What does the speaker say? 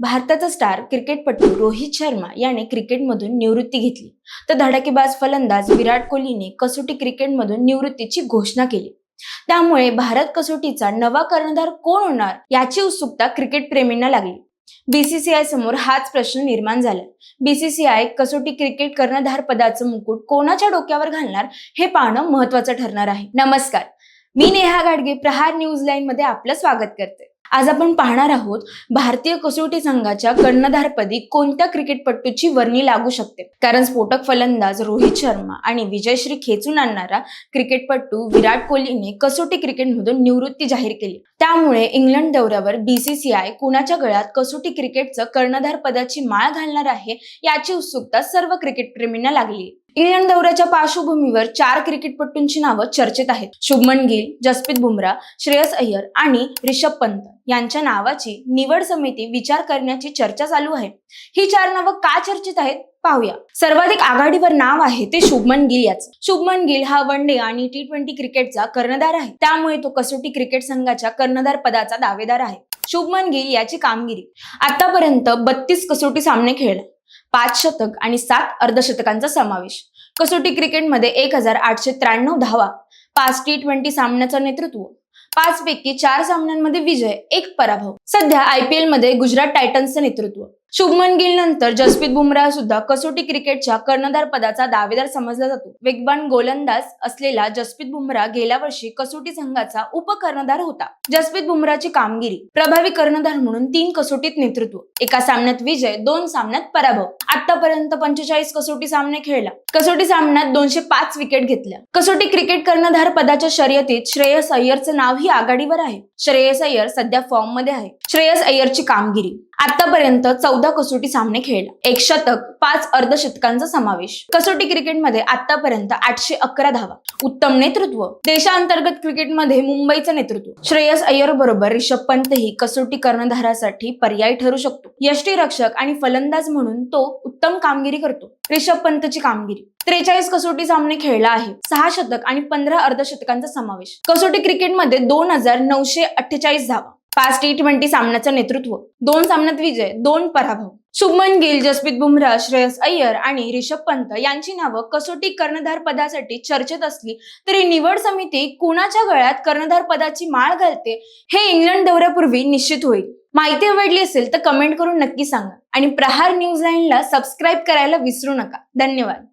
भारताचा स्टार क्रिकेटपटू रोहित शर्मा याने क्रिकेटमधून निवृत्ती घेतली. तर धडाकेबाज फलंदाज विराट कोहलीने कसोटी क्रिकेटमधून निवृत्तीची घोषणा केली. त्यामुळे भारत कसोटीचा नवा कर्णधार कोण होणार याची उत्सुकता क्रिकेट प्रेमींना लागली. बीसीसीआय समोर हाच प्रश्न निर्माण झाला. बीसीसीआय कसोटी क्रिकेट कर्णधार पदाचं मुकुट कोणाच्या डोक्यावर घालणार हे पाहणं महत्वाचं ठरणार आहे. नमस्कार. मी नेहा गाडगे प्रहार न्यूज लाईन मध्ये आपलं स्वागत करते. आज आपण पाहणार आहोत भारतीय कसोटी संघाच्या कर्णधारपदी कोणत्या क्रिकेटपटूची वर्णी लागू शकते? कारण स्फोटक फलंदाज रोहित शर्मा आणि विजयश्री खेचून आणणारा क्रिकेटपटू विराट कोहलीने कसोटी क्रिकेटमधून निवृत्ती जाहीर केली. त्यामुळे इंग्लंड दौऱ्यावर बीसीसीआय कुणाच्या गळ्यात कसोटी क्रिकेटचं कर्णधार पदाची माळ घालणार आहे याची उत्सुकता सर्व क्रिकेटप्रेमींना लागली. इंग्लंड दौऱ्याच्या पार्श्वभूमीवर चार क्रिकेटपटूंची नावं चर्चेत आहेत. शुभमन गिल जसप्रीत बुमराह श्रेयस अय्यर आणि रिषभ पंत. यांच्या नावाची निवड समिती विचार करण्याची चर्चा चालू आहे. ही चार नावं का चर्चेत आहेत? पाहूया. सर्वाधिक आघाडीवर नाव आहे ते शुभमन गिल याचं. शुभमन गिल हा वन डे आणि टी ट्वेंटी क्रिकेटचा कर्णधार आहे. त्यामुळे तो कसोटी क्रिकेट संघाच्या कर्णधार पदाचा दावेदार आहे. शुभमन गिल याची कामगिरी. आतापर्यंत बत्तीस कसोटी सामने खेळले. पाच शतक आणि सात अर्धशतकांचा समावेश. कसोटी क्रिकेटमध्ये एक हजार आठशे त्र्याण्णव धावा. पाच टी ट्वेंटी सामन्याचं नेतृत्व. पाच पैकी चार सामन्यांमध्ये विजय एक पराभव. सध्या आयपीएलमध्ये गुजरात टायटन्सचं नेतृत्व. शुभमन गिल नंतर जसप्रीत बुमराह सुद्धा कसोटी क्रिकेटच्या कर्णधार पदाचा दावेदार समजला जातो. वेगवान गोलंदाज असलेला जसप्रीत बुमराह गेल्या वर्षी कसोटी संघाचा उपकर्णधार होता. जसप्रीत बुमराहची कामगिरी प्रभावी कर्णधार म्हणून तीन कसोटीत नेतृत्व. एका सामन्यात विजय दोन सामन्यात पराभव. आतापर्यंत पंचेचाळीस कसोटी सामने खेळला. कसोटी सामन्यात दोनशे पाच विकेट घेतल्या. कसोटी क्रिकेट कर्णधार पदाच्या शर्यतीत श्रेयस अय्यरचं नावही आघाडीवर आहे. श्रेयस अय्यर सध्या फॉर्ममध्ये आहे. श्रेयस अय्यरची कामगिरी. आतापर्यंत चौदा कसोटी सामने खेळला. एक शतक पाच अर्धशतकांचा समावेश. कसोटी क्रिकेटमध्ये आतापर्यंत आठशे अकरा धावा. उत्तम नेतृत्व. देशांतर्गत क्रिकेटमध्ये मुंबईचं नेतृत्व. श्रेयस अय्यर बरोबर रिषभ पंत ही कसोटी कर्णधारासाठी पर्याय ठरू शकतो. यष्टीरक्षक आणि फलंदाज म्हणून तो उत्तम कामगिरी करतो. रिषभ पंतची कामगिरी. त्रेचाळीस कसोटी सामने खेळला आहे. सहा शतक आणि पंधरा अर्धशतकांचा समावेश. कसोटी क्रिकेटमध्ये दोन हजार नऊशे अठ्ठेचाळीस धावा. पाच टी ट्वेंटी सामन्याचं नेतृत्व. दोन सामन्यात विजय दोन पराभव. शुभमन गिल जसप्रीत बुमराह श्रेयस अय्यर आणि रिषभ पंत यांची नावं कसोटी कर्णधार पदासाठी चर्चेत असली तरी निवड समिती कुणाच्या गळ्यात कर्णधार पदाची माळ घालते हे इंग्लंड दौऱ्यापूर्वी निश्चित होईल. माहिती आवडली असेल तर कमेंट करून नक्की सांगा. आणि प्रहार न्यूज लाईनला सबस्क्राईब करायला विसरू नका. धन्यवाद.